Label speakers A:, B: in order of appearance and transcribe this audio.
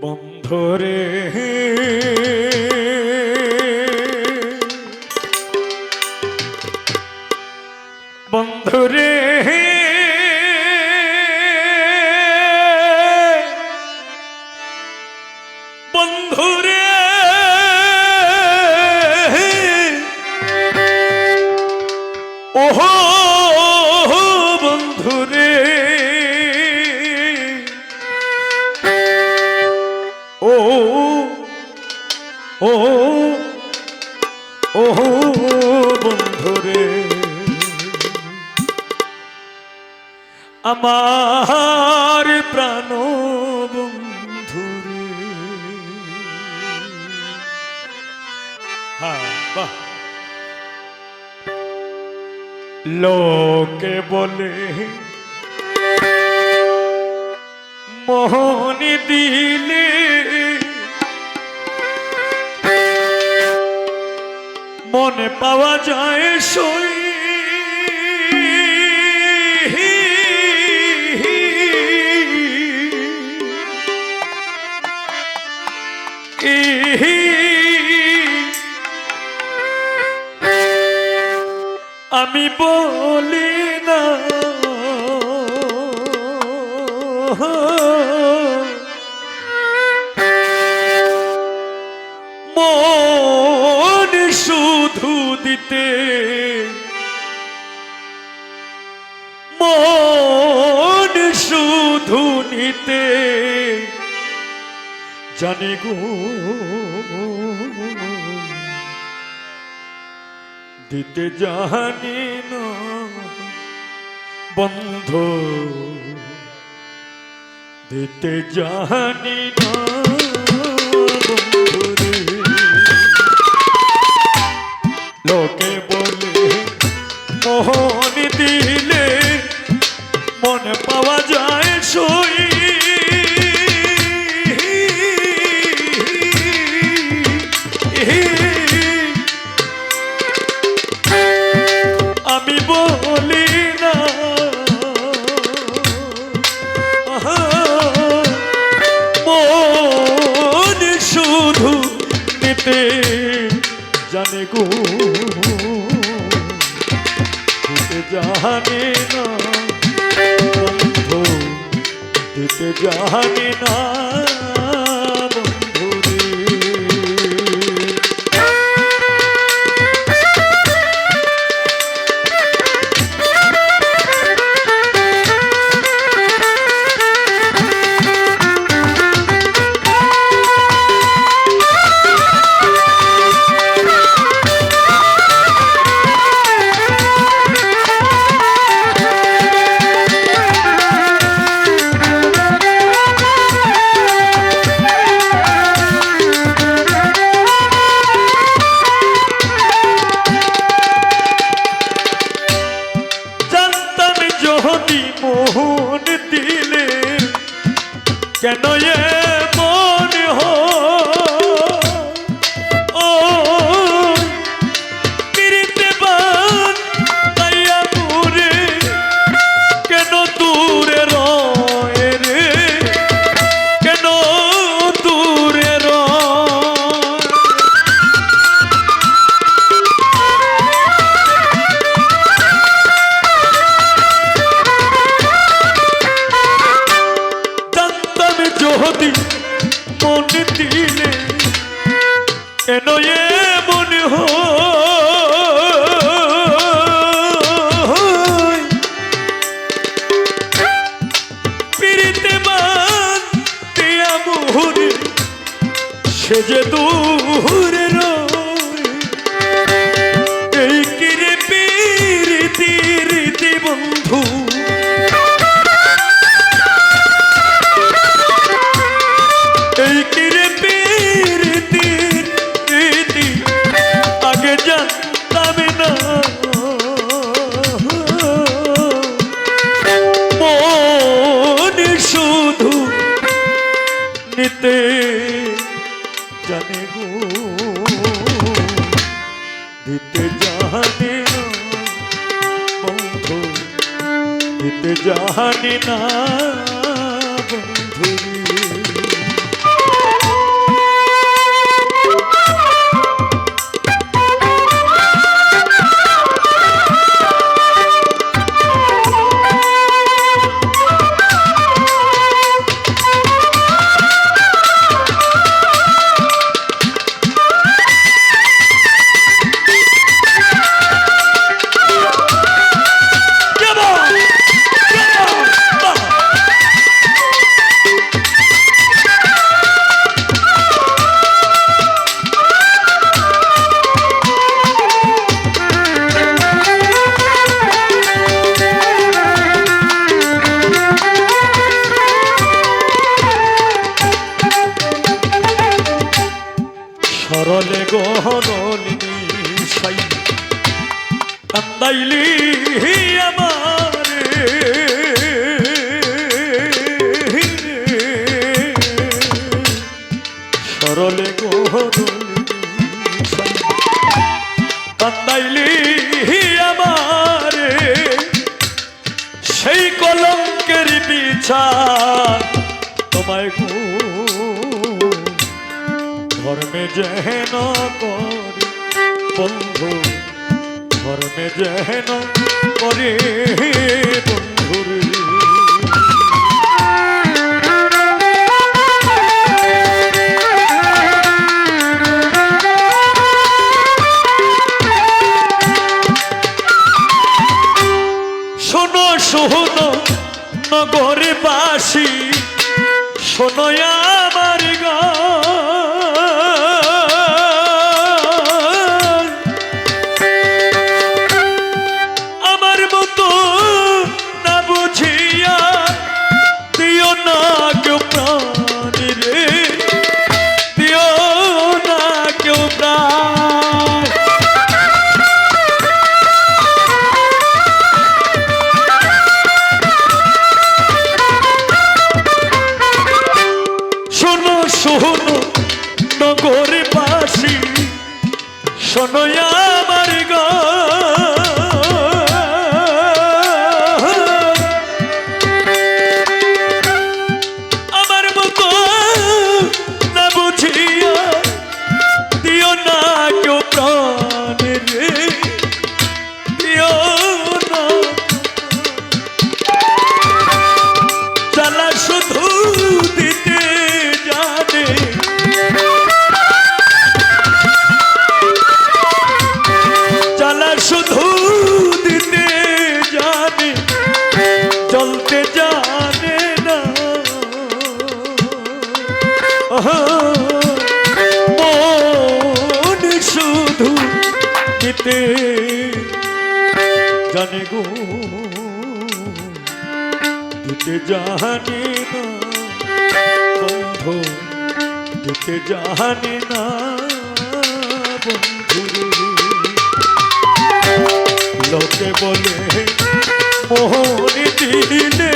A: বন্ধরে। বন্ধুরে ও বন্ধুরে। আমার প্রাণ বন্ধুরে। হ্যাঁ লোকে বলে মোহনি দিলে মনে পাওয়া যায় সই। আমি বলি না। মন জানি গো। দিতে জানি না বন্ধ। দিতে জানি না জানে না। বন্ধু দিতে জানে না। যে দূরে রয় এই কিরে পীর রীতি বন্ধু কান্দাইলি আমারে। সরলে সাই কান্দাইলি আমারে। সেই কলঙ্কের বিচার তোমায় গো ধর্মে যেন করে বন্ধু ধর্মে যেন করে বন্ধুরে শোনো শোনো নগরে শোনো আমার গান। নগরে বাসি শোনো গো। দিতে জানে না বন্ধু দিতে জানে না বন্ধু লোকে বলে মোহন দিলে